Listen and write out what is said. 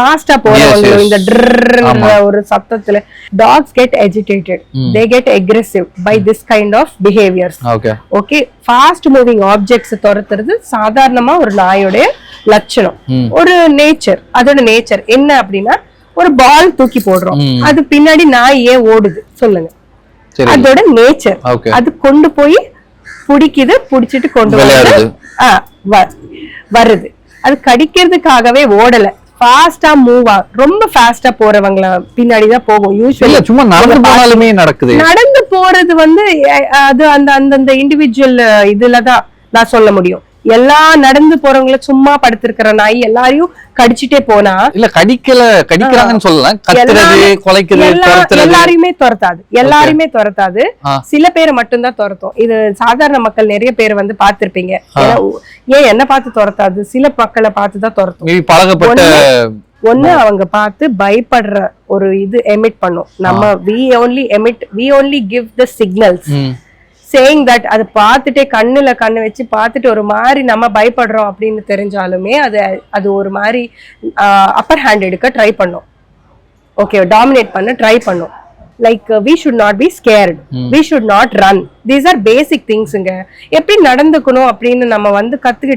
ஃபாஸ்டா போறவங்க. இந்த. ஒரு சத்தத்துல dogs get agitated they get aggressive by this kind of behaviours okay fast moving objects துரத்துறது சாதாரணமா ஒரு நாயோடைய லட்சணம். ஒரு நேச்சர் அதோட நேச்சர் என்ன அப்படின்னா ஒரு பால் தூக்கி போடுறோம். அது பின்னாடி நாய் ஏன் ஓடுது? சொல்லுங்க. அதோட நேச்சர் அது கொண்டு போய் பிடிக்குது பிடிச்சிட்டு கொண்டு வந்து விளையாடுது. ஆ, வ- வருது. அது கடிக்கிறதுக்காகவே ஓடல. ஃபாஸ்டா மூவ் ஆ ரொம்ப ஃபாஸ்டா போறவங்கள பின்னாடி தான் போகும் யூஸ்வலி சும்மா நடந்து போனாலுமே நடக்குது. நடந்து போறது வந்து அது அந்த அந்தந்த இண்டிவிஜுவல் இதுல தான் நான் சொல்ல முடியும். எல்லா நடந்து போறவங்கள சும்மா படுத்திருக்கிற நாய் எல்லாரையும் கடிச்சிட்டே போனா இல்ல கடிக்கல கடிக்கிறாங்கன்னு சொல்லலாம் கத்துறது கொலைக்கிறது எல்லாரையுமே துரத்தாது. எல்லாரையுமே துரத்தாது. சில பேரை மட்டும்தான் துரத்தும். இது சாதாரண மக்கள் நிறைய பேர் வந்து பார்த்திருப்பீங்க. ஏன் என்ன பார்த்து துரத்தாது? சில மக்களை பார்த்து தான் துரத்தும். பழகப்பட்ட ஒண்ணு அவங்க பார்த்து பயப்படுற ஒரு இது எமிட் பண்ணும். நம்ம we only emit we only give the signals. Hmm, saying that அது பார்த்துட்டே கண்ணுல கண்ணு வச்சு பார்த்துட்டு ஒரு மாதிரி நம்ம பயப்படுறோம் அப்படின்னு தெரிஞ்சாலுமே அது அது ஒரு மாதிரி அப்பர் ஹேண்ட் எடுக்க ட்ரை பண்ணும். ஓகே டாமினேட் பண்ண ட்ரை பண்ணும். Like we should not be scared we should not run these are basic திங்ஸுங்க எப்படி நடந்துக்கணும் அப்படின்னு நம்ம வந்து கத்துக்கிட்டு